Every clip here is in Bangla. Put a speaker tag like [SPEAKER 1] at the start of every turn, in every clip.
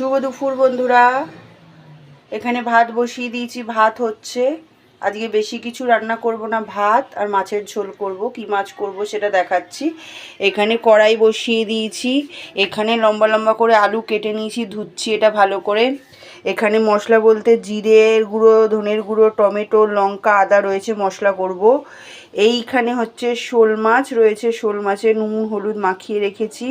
[SPEAKER 1] শুভ দুপুর বন্ধুরা। এখানে ভাত বসিয়ে দিয়েছি, ভাত হচ্ছে। আজকে বেশি কিছু রান্না করব না, ভাত আর মাছের ঝোল করব, কি মাছ করব সেটা দেখাচ্ছি। এখানে কড়াই বসিয়ে দিয়েছি, এখানে লম্বা লম্বা করে আলু কেটে নিয়েছি, ধুচ্ছি এটা ভালো করে। এখানে মশলা বলতে জিরের গুঁড়ো, ধনের গুঁড়ো, টমেটো, লঙ্কা, আদা রয়েছে, মশলা করব। এইখানে হচ্ছে শোল মাছ রয়েছে, শোল মাছে নুন, হলুদ মাখিয়ে রেখেছি।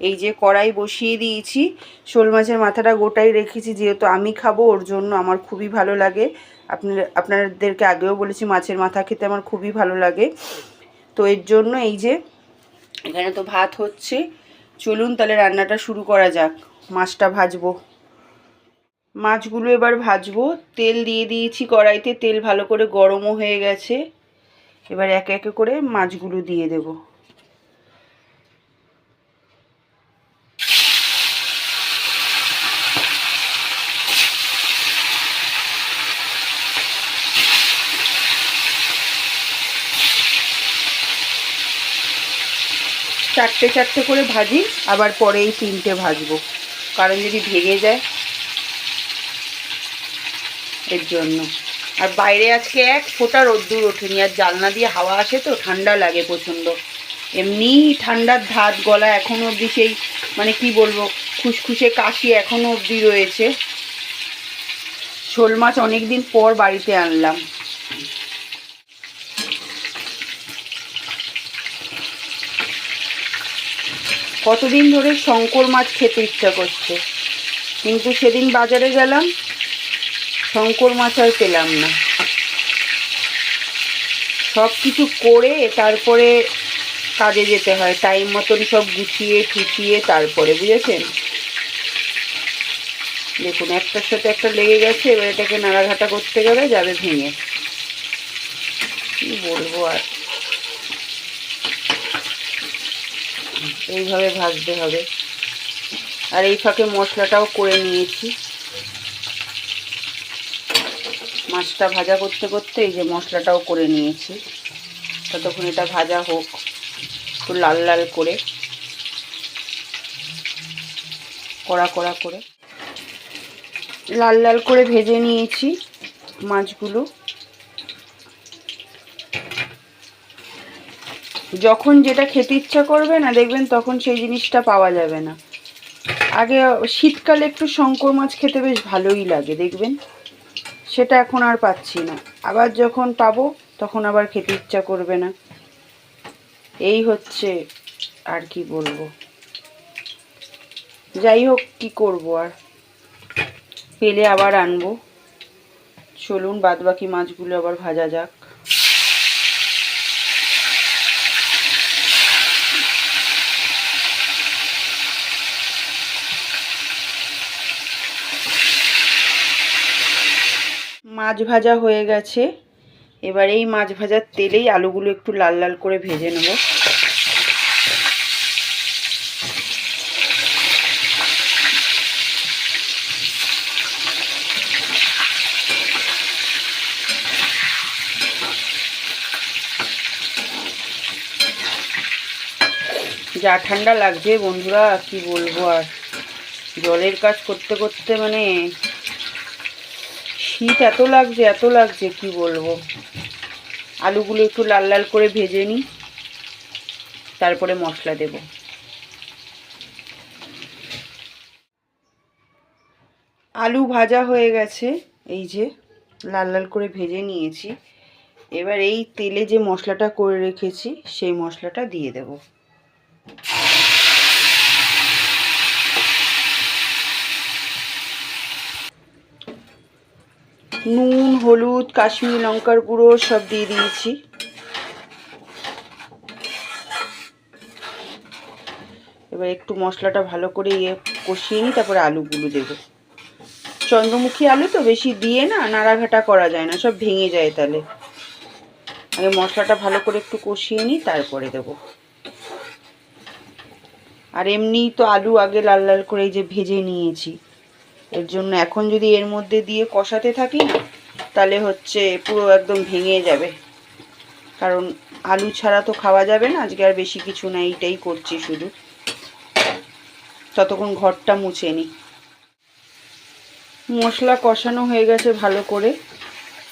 [SPEAKER 1] এই যে কড়াই বসিয়ে দিয়েছি, শোল মাছের মাথাটা গোটাই রেখেছি, যেহেতু আমি খাব, ওর জন্য আমার খুবই ভালো লাগে। আপনার, আপনাদেরকে আগেও বলেছি, মাছের মাথা খেতে আমার খুবই ভালো লাগে। তো এর জন্য এই যে, এখানে তো ভাত হচ্ছে। চলুন তাহলে রান্নাটা শুরু করা যাক। মাছটা ভাজবো। মাছগুলো এবার ভাজবো। তেল দিয়ে দিয়েছি কড়াইতে, তেল ভালো করে গরমও হয়ে গেছে। এবার একে একে করে মাছগুলো দিয়ে দেবো। চারটে চারটে করে ভাজি, আবার পরে এই তিনটে ভাজবো। কারণ যদি ভেঙে যায় এর জন্য। আর বাইরে আজকে এক ফোঁটা রোদ্দুর ওঠেনি, আর জানলা দিয়ে হাওয়া আসে তো, ঠান্ডা লাগে প্রচণ্ড। এমনি ঠান্ডার ধাত গলা এখনও অবধি সেই মানে কি বলব, খুসখুসে কাশি এখনও অবধি রয়েছে। শোল মাছ অনেক দিন পর বাড়িতে আনলাম। কতদিন ধরে শঙ্কর মাছ খেতে ইচ্ছা করছে? কিন্তু সেদিন বাজারে গেলাম, শঙ্কর মাছ আর পেলাম না। সব কিছু করে তারপরে কাজে যেতে হয় টাইম মতন সব গুছিয়ে ঠুচিয়ে তারপরে, বুঝেছেন? দেখুন, একটার সাথে একটা লেগে গেছে, এবার এটাকে নাড়াঘাটা করতে গেলে যাবে ভেঙে। কি বলব আর? এইভাবে ভাজতে হবে। আর এই ফাঁকে মশলাটাও করে নিয়েছি। মাছটা ভাজা করতে করতে এই যে মশলাটাও করে নিয়েছি। ততক্ষণ এটা ভাজা হোক, একটু লাল লাল করে। কড়া কড়া করে। লাল লাল করে ভেজে নিয়েছি মাছগুলো। যখন যেটা খেতে ইচ্ছা করবে না, দেখবেন তখন সেই জিনিসটা পাওয়া যাবে না। আগে শীতকালে একটু শঙ্কর মাছ খেতে বেশ ভালোই লাগে, দেখবেন? সেটা এখন আর পাচ্ছি না। আবার যখন পাবো, তখন আবার খেতে ইচ্ছা করবে না। এই হচ্ছে আর কি বলব। যাই হোক, কি করব আর? পেলে আবার আনব। চলুন, বাদবাকি মাছগুলো আবার ভাজা যাক। মাছ ভাজা হয়ে গেছে। এবার এই মাছ ভাজার তেলেই আলুগুলো একটু লাল লাল করে ভেজে নেব। যা ঠান্ডা লাগছে বন্ধুরা, কি বলব আর? জলের কাজ করতে করতে মানে শীত এত লাগছে এত লাগছে, কি বলব? আলুগুলো একটু লাল লাল করে ভেজে নিই, তারপরে মশলা দেব। আলু ভাজা হয়ে গেছে, এই যে লাল লাল করে ভেজে নিয়েছি। এবার এই তেলে যে মশলাটা করে রেখেছি, সেই মশলাটা দিয়ে দেব। নুন, হলুদ, কাশ্মীরি লঙ্কার গুঁড়ো সব দিয়ে দিয়েছি। এবার একটু মশলাটা ভালো করে ইয়ে কষিয়ে নিই, তারপরে আলুগুলো দেবো। চন্দ্রমুখী আলু তো বেশি দিয়ে না, নাড়াঘাটা করা যায় না, সব ভেঙে যায় তাহলে। আগে মশলাটা ভালো করে একটু কষিয়ে নিই, তারপরে দেবো। আর এমনি তো আলু আগে লাল লাল করে এই যে ভেজে নিয়েছি। এর জন্য এখন যদি এর মধ্যে দিয়ে কষাতে থাকি তাহলে হচ্ছে পুরো একদম ভেঙে যাবে। কারণ আলু ছাড়া তো খাওয়া যাবে না, আজকে আর বেশি কিছু না, এইটাই করছি শুধু। ততক্ষণ ঘরটা মুছে নিই মশলা কষানো হয়ে গেছে ভালো করে।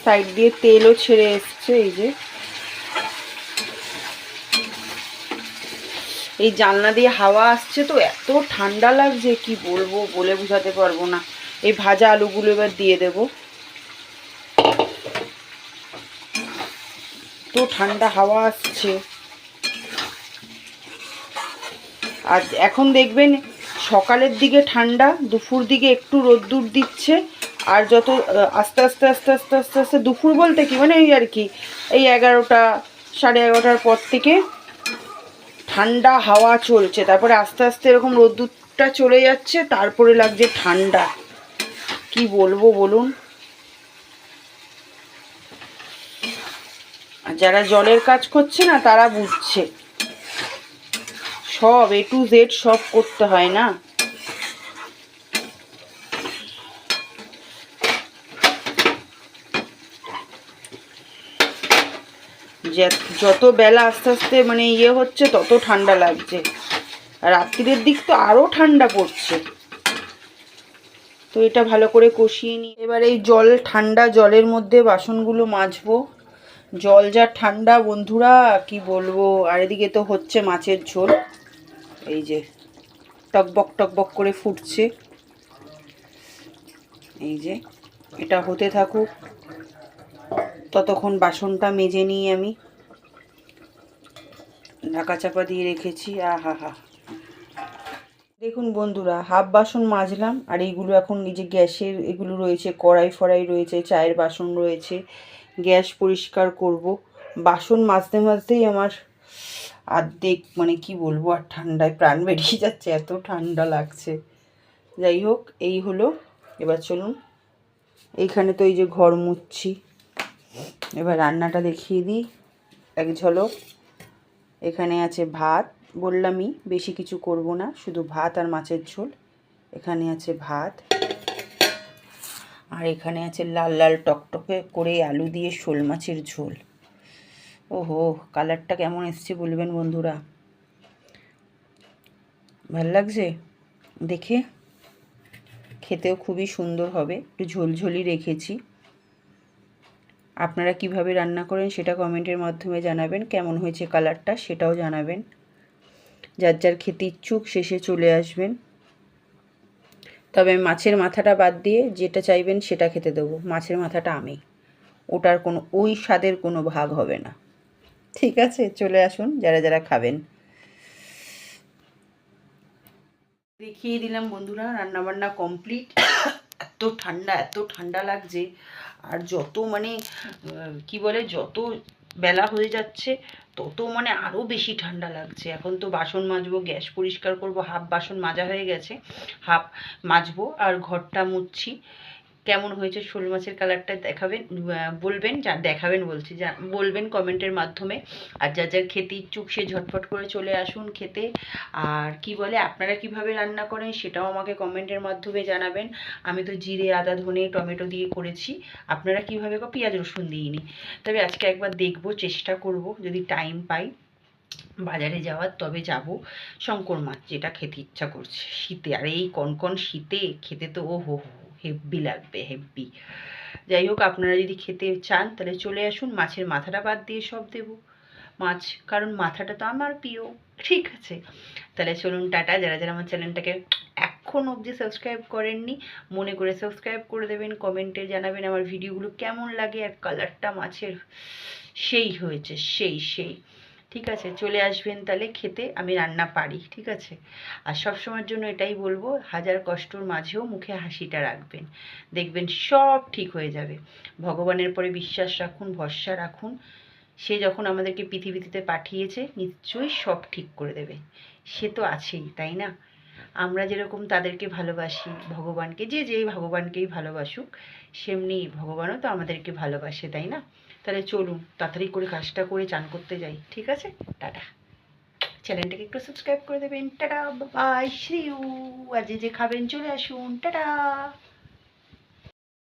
[SPEAKER 1] সাইড দিয়ে তেলও ছেড়ে এসছে, এই যে। এই জানলা দিয়ে হাওয়া আসছে তো, এত ঠান্ডা লাগছে, কি বলব, বলে বোঝাতে পারব না। এই ভাজা আলুগুলো এবার দিয়ে দেব। তো ঠান্ডা হাওয়া আসছে। আর এখন দেখবেন সকালের দিকে ঠান্ডা, দুপুর দিকে একটু রোদ্দুর দিচ্ছে, আর যত আস্তে আস্তে আস্তে আস্তে আস্তে আস্তে, দুপুর বলতে কি? মানে এই আর কি, এই এগারোটা, সাড়ে এগারোটার পর থেকে ঠান্ডা হাওয়া চলছে, তারপরে আস্তে আস্তে এরকম রোদ্দুরটা চলে যাচ্ছে, তারপরে লাগছে ঠান্ডা। কি বলব বলুন? আর যারা জলের কাজ করছে না, তারা বুঝছে। সব এ টু জেড সব করতে হয় না? যত বেলা আস্তে আস্তে মানে ইয়ে হচ্ছে, তত ঠান্ডা লাগছে। আর রাত্রির দিক তো আরও ঠান্ডা পড়ছে। তো এটা ভালো করে কষিয়ে নিই এবার এই জল, ঠান্ডা জলের মধ্যে বাসনগুলো মাজবো। জল যা ঠান্ডা, বন্ধুরা, কি বলব? আর এদিকে তো হচ্ছে মাছের ঝোল। এই যে টকবক টকবক করে ফুটছে। এই যে এটা হতে থাকুক। ততক্ষণ বাসনটা মেজে নিই আমি। ঢাকা চাপা দিয়ে রেখেছি, আহা হা। দেখুন বন্ধুরা, হাফ বাসন মাজলাম, আর এইগুলো এখন এই যে গ্যাসের এগুলো রয়েছে, কড়াই ফড়াই রয়েছে, চায়ের বাসন রয়েছে, গ্যাস পরিষ্কার করব। বাসন মাজতে মাজতেই আমার আর্ধেক মানে কি বলব, আর ঠান্ডায় প্রাণ বেরিয়ে যাচ্ছে, এত ঠান্ডা লাগছে। যাই হোক, এই হলো, এবার চলুন, এইখানে তো এই যে ঘর মুছছি। এবার রান্নাটা দেখিয়ে দিই। এক ঝলক। এখানে আছে ভাত। বললামই বেশি কিছু করব না, শুধু ভাত আর মাছের ঝোল। এখানে আছে ভাত। আর এখানে আছে লাল লাল টকটকে করে আলু দিয়ে শোল মাছের ঝোল। ওহো, কালারটা কেমন এসছে বলবেন বন্ধুরা। ভালো লাগছে? দেখে? খেতেও খুবই সুন্দর হবে। একটু ঝোলঝোলি রেখেছি। আপনারা কীভাবে রান্না করেন সেটা কমেন্টের মাধ্যমে জানাবেন। কেমন হয়েছে কালারটা সেটাও জানাবেন। যার যার খেতে ইচ্ছুক শেষে চলে আসবেন। তবে মাছের মাথাটা বাদ দিয়ে যেটা চাইবেন সেটা খেতে দেবো। মাছের মাথাটা আমি। ওটার কোনো, ওই স্বাদের কোনো ভাগ হবে না। ঠিক আছে, চলে আসুন, যারা যারা খাবেন। দেখিয়ে দিলাম বন্ধুরা, রান্নাবান্না কমপ্লিট। এত ঠান্ডা এত ঠান্ডা লাগছে আর যত মানে কি বলে, যত বেলা হয়ে যাচ্ছে, তত মানে আরও বেশি ঠান্ডা লাগছে। এখন তো বাসন মাজবো, গ্যাস পরিষ্কার করব, হাফ বাসন মাজা হয়ে গেছে, হাফ মাজবো আর ঘরটা মুছছি। কেমন হয়েছে শোল মাছের কালারটা দেখাবেন বলবেন, যা দেখাবেন বলছি, যা বলবেন কমেন্টের মাধ্যমে। আর যার যার খেতে ইচ্ছুক, সে ঝটফট করে চলে আসুন খেতে। আর কি বলে, আপনারা কীভাবে রান্না করেন সেটাও আমাকে কমেন্টের মাধ্যমে জানাবেন। আমি তো জিরে, আদা, ধনে, টমেটো দিয়ে করেছি। আপনারা কীভাবে পেঁয়াজ, রসুন দিইনি। তবে আজকে একবার দেখব, চেষ্টা করব, যদি টাইম পাই বাজারে যাওয়ার, তবে যাব শঙ্কর মাছ, যেটা খেতে ইচ্ছা করছে শীতে। আর এই কনকন শীতে খেতে তো ও হো হো। হেব্বি লাগবে, হেব্বি। যাই হোক, আপনারা যদি খেতে চান, তাহলে চলে আসুন। মাছের মাথাটা বাদ দিয়ে সব দেবো। মাছ, কারণ মাথাটা তো আমার প্রিয়। ঠিক আছে। তাহলে চলুন, টাটা। যারা যারা আমার চ্যানেলটাকে এখন অবধি সাবস্ক্রাইব করেননি, মনে করে সাবস্ক্রাইব করে দেবেন, কমেন্টে জানাবেন আমার ভিডিওগুলো কেমন লাগে আর কালারটা মাছের। সেই হয়েছে, সেই সেই। ঠিক আছে, চলে আসবেন তাহলে খেতে, আমি রান্না পারি, ঠিক আছে? আর সব সময়ের জন্য এটাই বলব, হাজার কষ্টর মাঝেও মুখে হাসিটা রাখবেন। দেখবেন সব ঠিক হয়ে যাবে। ভগবানের পরে বিশ্বাস রাখুন, ভরসা রাখুন। সে যখন আমাদেরকে পৃথিবীতে পাঠিয়েছে, নিশ্চয়ই সব ঠিক করে দেবে। সে তো আছেই, তাই না? আমরা যেরকম তাদেরকে ভালোবাসি, ভগবানকে, যে যে ভগবানকেই ভালোবাসুক, সেমনি ভগবানও তো আমাদেরকে ভালোবাসে, তাই না? তাহলে চলুন, তাড়াতাড়ি করে কাজটা করে চান করতে যাই, ঠিক আছে? টাটা। চ্যানেলটাকে একটু সাবস্ক্রাইব করে দেবেন। টাটা বাই শ্রী যে যে খাবেন চলে আসুন। টাটা।